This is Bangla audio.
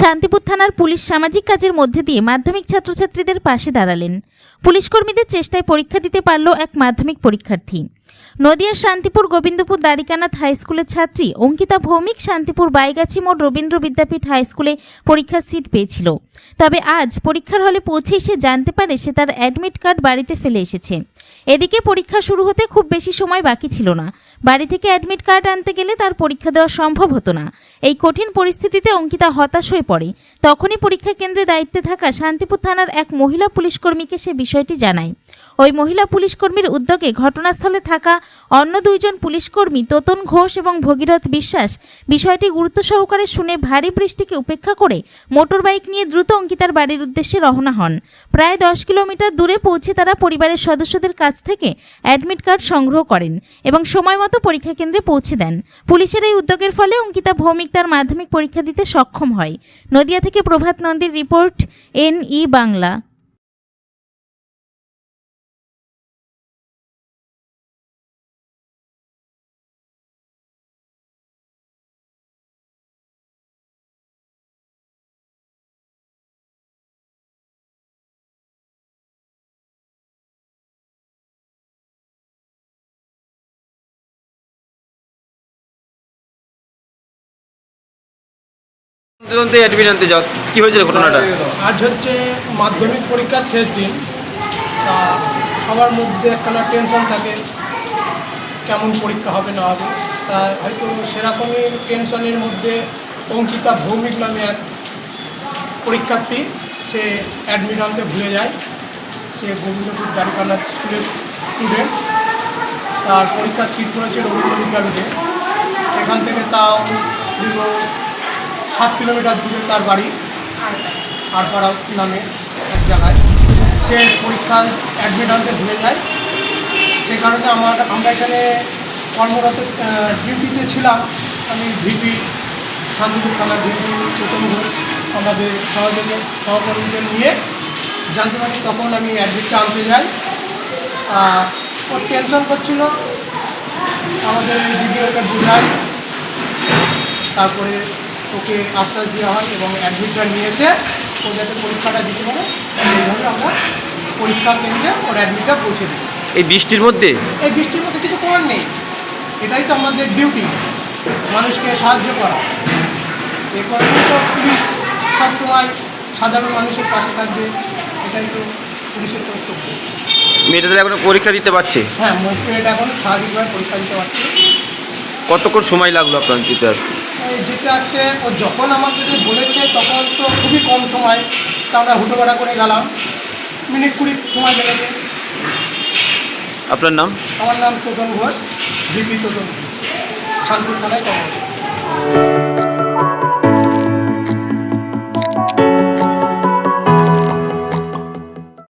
শান্তিপুর থানার পুলিশ সামাজিক কাজের মধ্যে দিয়ে মাধ্যমিক ছাত্রছাত্রীদের পাশে দাঁড়ালেন। পুলিশ কর্মীদের চেষ্টায় পরীক্ষা দিতে পারল এক মাধ্যমিক পরীক্ষার্থী। নদিয়ার শান্তিপুর গোবিন্দপুর দ্বারিকানাথ হাই স্কুলের ছাত্রী অঙ্কিতা ভৌমিক শান্তিপুর বাইগাছি মোড় রবীন্দ্র বিদ্যাপীঠ হাই স্কুলে পরীক্ষার সিট পেয়েছিল। তবে আজ পরীক্ষার হলে পৌঁছেই সে জানতে পারে সে তার অ্যাডমিট কার্ড বাড়িতে ফেলে এসেছে। এদিকে পরীক্ষা শুরু হতে খুব বেশি সময় বাকি ছিল না। বাড়ি থেকে অ্যাডমিট কার্ড আনতে গেলে তার পরীক্ষা দেওয়া সম্ভব হতো না। এই কঠিন পরিস্থিতিতে অঙ্কিতা হতাশ হয়ে পড়ে। তখনই পরীক্ষা কেন্দ্রে দায়িত্বে থাকা শান্তিপুর থানার এক মহিলা পুলিশকর্মীকে সে বিষয়টি জানায়। ওই মহিলা পুলিশকর্মীর উদ্যোগে ঘটনাস্থলে থাকা অন্য দুইজন পুলিশকর্মী তোতন ঘোষ এবং ভগীরথ বিশ্বাস বিষয়টি গুরুত্ব সহকারে শুনে ভারী বৃষ্টিকে উপেক্ষা করে মোটর বাইক নিয়ে দ্রুত অঙ্কিতার বাড়ির উদ্দেশ্যে রওনা হন। প্রায় দশ কিলোমিটার দূরে পৌঁছে তারা পরিবারের সদস্যদের কাছ থেকে অ্যাডমিট কার্ড সংগ্রহ করেন এবং সময় মতো পরীক্ষা কেন্দ্রে পৌঁছে দেন। পুলিশের এই উদ্যোগের ফলে অঙ্কিতা ভৌমিক তার মাধ্যমিক পরীক্ষা দিতে সক্ষম হয়। নদিয়া থেকে Prabhat নন্দীর report N E Bangla. Admit আনতে যাও। কি হয়েছিল ঘটনাটা? আজ হচ্ছে মাধ্যমিক পরীক্ষার শেষ দিন। তা সবার মধ্যে একখানা টেনশন থাকে, কেমন পরীক্ষা হবে, না হবে। তা হয়তো সেরকমই টেনশনের মধ্যে অঙ্কিতা ভৌমিক নামে এক পরীক্ষার্থী, সে অ্যাডমিট আনতে ভুলে যায়। সে গোবিন্দপুর দ্বারিকানাথ স্কুলের স্টুডেন্ট তার পরীক্ষার সিট পড়েছে রবীন্দ্র বিদ্যাপীঠে সেখান থেকে তাও সাত কিলোমিটার দূরে তার বাড়ি, আরপাড়া নামে এক জায়গায়। সে পরীক্ষায় অ্যাডমিট আনতে ভুলে যায়। সে কারণে আমার, আমরা এখানে কর্মরত ডিউটিতে ছিলাম। আমি ভিপি, শান্তিপুর থানার ভিপি চেতন আমাদের সহযোগী, সহকর্মীদের নিয়ে জানতে পারি তখন আমি অ্যাডমিটটা আনতে যাই। ওর টেনশন করছিল। আমাদের ভিডিওকে বোঝায়। তারপরে ওকে আশ্বাস দেওয়া হয় এবং অ্যাডমিটটা নিয়ে এসে ও যাতে পরীক্ষাটা দিতে পারে এইভাবে আমরা পরীক্ষা কেন্দ্রে ওর অ্যাডমিটটা পৌঁছে দিই। এই বৃষ্টির মধ্যে? এই বৃষ্টির মধ্যে কিছু করার নেই। এটাই তো আমাদের ডিউটি মানুষকে সাহায্য করা। এ কারণে তো পুলিশ সবসময় সাধারণ মানুষের পাশে থাকবে এটাই তো পুলিশের কর্তব্য। মেয়েটা তাহলে এখনও পরীক্ষা দিতে পারছে? হ্যাঁ এটা এখন স্বাভাবিকভাবে পরীক্ষা দিতে পারছে। কতক্ষণ সময় লাগল আপনার দিতে আসতে? যেতে আসতে ও যখন আমাদের বলেছে তখন তো খুবই কম সময় তা আমরা হুটোপাটা করে গেলাম। মিনিট কুড়ি সময় লেগেছে আপনার নাম? আমার নাম তোতন ঘোষ বিপি তোতন ঘোষ শান্তির থানায় কর্মরত।